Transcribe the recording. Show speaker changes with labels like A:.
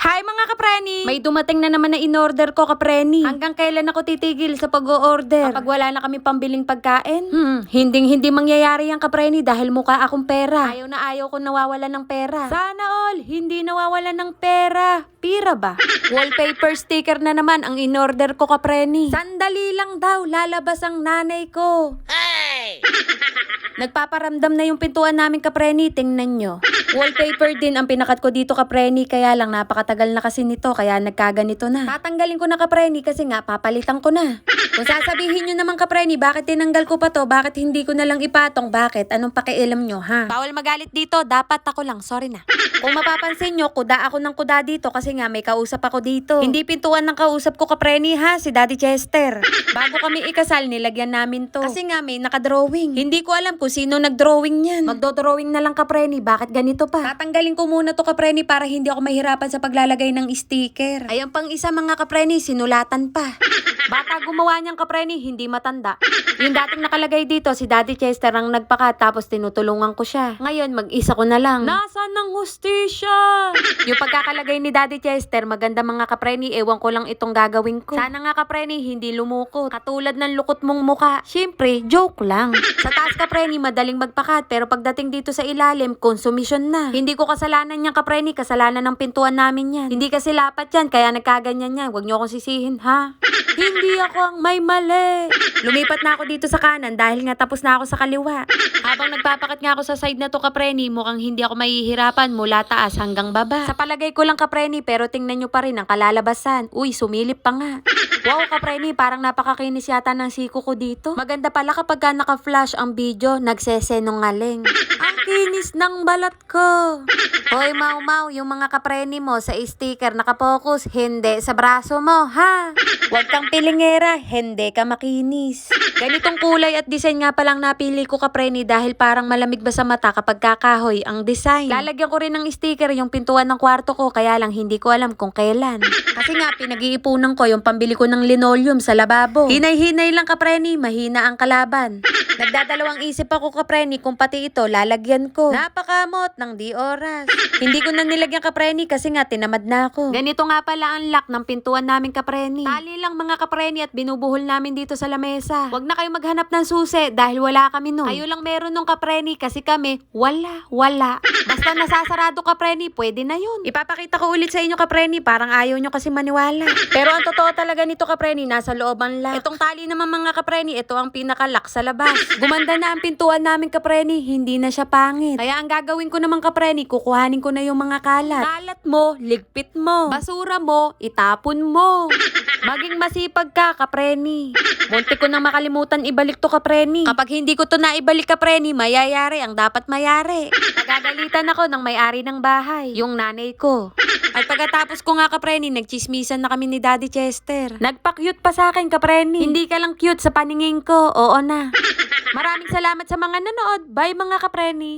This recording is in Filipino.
A: Hi mga kapreni! May dumating na naman na in-order ko kapreni. Hanggang kailan ako titigil sa pag-o-order? Kapag wala na kami pambiling pagkain? Hmm, hinding hindi mangyayari yan kapreni dahil mukha akong pera. Ayaw na ayaw ko nawawala ng pera. Sana all, hindi nawawala ng pera. Pira ba? Wallpaper sticker na naman ang in-order ko kapreni. Sandali lang daw, lalabas ang nanay ko. Nagpaparamdam na yung pintuan namin kapreni, tingnan nyo. Wallpaper din ang pinakat ko dito kapreni, kaya lang napakatagal na kasi nito, kaya nagkaganito na. Tatanggalin ko na kapreni kasi nga papalitan ko na. Kung sasabihin nyo naman kapreni, bakit tinanggal ko pa to? Bakit hindi ko na lang ipatong? Bakit? Anong pakialam nyo, ha? Bawal magalit dito, dapat ako lang, sorry na. Kung mapapansin nyo, kuda ako ng kuda dito kasi nga may kausap ako dito. Hindi pintuan ng kausap ko kapreni ha, si Daddy Chester. Bago kami ikasal, nilagyan namin to. Kasi nga may nakadrawing. Hindi ko alam kung sino nagdrawing niyan. Magdodrawing na lang kapreni, bakit ganito pa? Tatanggalin ko muna to kapreni para hindi ako mahirapan sa paglalagay ng sticker. Ayan pang isa mga kapreni, sinulatan pa. Bata gumawa niyang kapreni, hindi matanda. Yung dating nakalagay dito, si Daddy Chester ang nagpaka tapos tinutulungan ko siya. Ngayon, mag-isa ko na lang. Nasaan ng hustisya? yung pagkakalagay ni Daddy Chester, maganda mga kapreni, ewan ko lang itong gagawin ko. Sana nga kapreni, hindi lumukot. Katulad ng lukot mong muka. Siyempre, joke lang. Sa taas kapreni, madaling magpakat, pero pagdating dito sa ilalim, konsumisyon na. Hindi ko kasalanan yan kapreni, kasalanan ng pintuan namin yan. Hindi kasi lapat yan, kaya nagkaganyan yan. Huwag niyo akong sisihin, ha? Hindi ako ang may mali. Lumipat na ako dito sa kanan dahil nga tapos na ako sa kaliwa. Habang nagpapakat nga ako sa side na to kapreni, mukhang hindi ako mahihirapan mula taas hanggang baba. Sa palagay ko lang kapreni, pero tingnan nyo pa rin ang kalalabasan. Uy, sumilip pa nga. Wow, kapreni, parang napakakinis yata ng siko ko dito. Maganda pala kapag ka naka-flash ang video, nagsesenungaling. ang kinis ng balat ko. Hoy, mau mau, yung mga kapreni mo sa sticker nakapokus, hindi sa braso mo, ha? Huwag kang pilingera, hindi ka makinis. Ganitong kulay at design nga palang napili ko kapreni dahil parang malamig ba sa mata kapag kakahoy ang design. Lalagyan ko rin ng sticker yung pintuan ng kwarto ko kaya lang hindi ko alam kung kailan. Kasi nga pinag-iipunan ko yung pambili ko ng linoleum sa lababo. Hinay-hinay lang kapreni, mahina ang kalaban. Nagdadalawang isip ako kapreni kung pati ito lalagyan ko. Napakamot ng di oras. Hindi ko na nilagyan kapreni kasi nga tinamad na ako. Ganito nga pala ang lock ng pintuan namin kapreni. Tali lang mga kapreni at binubuhol namin dito sa lamesa. Huwag na kayo maghanap ng susi dahil wala kami nun. Kayo lang meron nung kapreni kasi kami wala, wala. Basta nasasarado kapreni, pwede na yun. Ipapakita ko ulit sa inyo kapreni, parang ayaw nyo kasi maniwala. Pero ang totoo talaga nito kapreni, nasa looban lang. Itong tali naman mga kapreni, ito ang pinakalock sa labas. Gumanda na ang pintuan namin kapreni, hindi na siya pangit. Kaya ang gagawin ko naman kapreni, kukuhanin ko na yung mga kalat. Kalat mo, ligpit mo. Basura mo, itapon mo. Maging masipag ka, kapreni. Munti ko nang makalimutan ibalik to, kapreni. Kapag hindi ko to naibalik, kapreni, mayayari ang dapat mayari. Nagagalitan ako ng may-ari ng bahay, yung nanay ko. At pagkatapos ko nga, kapreni, nagchismisan na kami ni Daddy Chester. Nagpa-cute pa sa akin, kapreni. Hindi ka lang cute sa paningin ko, oo na. Maraming salamat sa mga nanood. Bye mga kapreni.